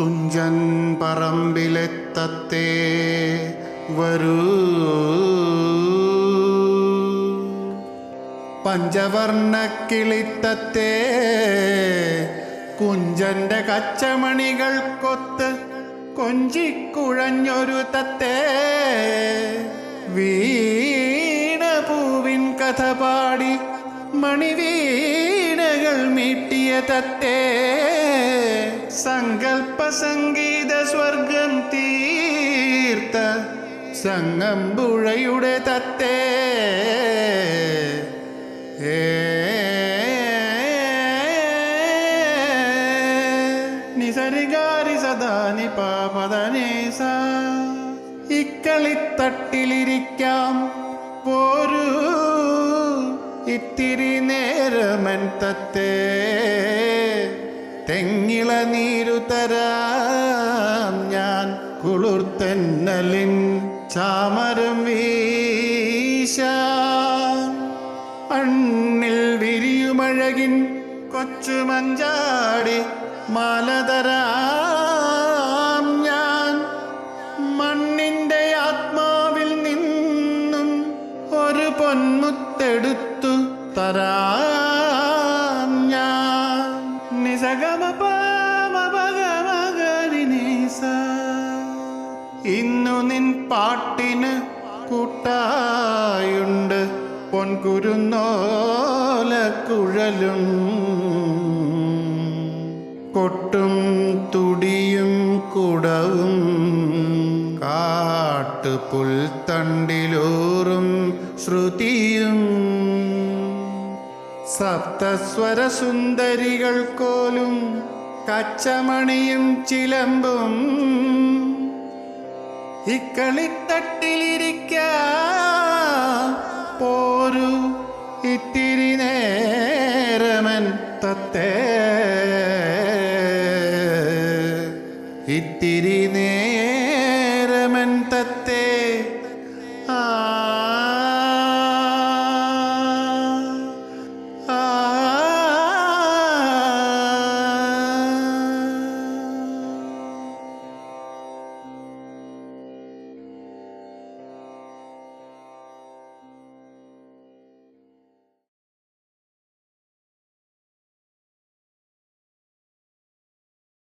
തുഞ്ചൻ പറമ്പിലെത്തത്തെ വരൂ. പഞ്ചവർണ കിളിത്തത്തെ കുഞ്ചന്റെ കച്ചമണികൾ കൊത്ത് കൊഞ്ചിക്കുഴഞ്ഞൊരു തത്തെ. വീണപൂവിൻ കഥ പാടി മണിവീണകൾ മീട്ടിയ തത്തേ. സങ്കൽപ്പ സംഗീത സ്വർഗം തീർത്ത സംഗമ്പുഴയുടെ തത്തേ. നിസരികാരി സദാനി നിപാപദനേസ ഇക്കളിത്തട്ടിലിരിക്കാം പോരൂ. ഇത്തിരി നേരമൻ തത്തേ. തെങ്ങിള നീരു തരാം ഞാൻ കുളിർത്തന്നലിൻ ചാമരം വീശ. അണ്ണിൽ വിരിയുമഴകിൻ കൊച്ചു മഞ്ചാടി മാലതരാം ഞാൻ. മണ്ണിന്റെ ആത്മാവിൽ നിന്നും ഒരു പൊന്മുത്തെടുത്തു തരാം ഞാൻ. നിസഗമ ഇന്നു നിൻ പാട്ടിന് കൂട്ടായുണ്ട് പൊൻകുരുന്നോല കുഴലും കൊട്ടും തുടിയും കുടവും കാട്ടുപുൽത്തണ്ടിലൂറും ശ്രുതിയും സപ്തസ്വരസുന്ദരികൾ കോലും കച്ചമണിയും ചിലമ്പും ഇക്കളിത്തട്ടിലിരിക്ക പോരു ഇത്തിരി നേരമൻ തത്തേ ഇത്തിരി നേരമൻ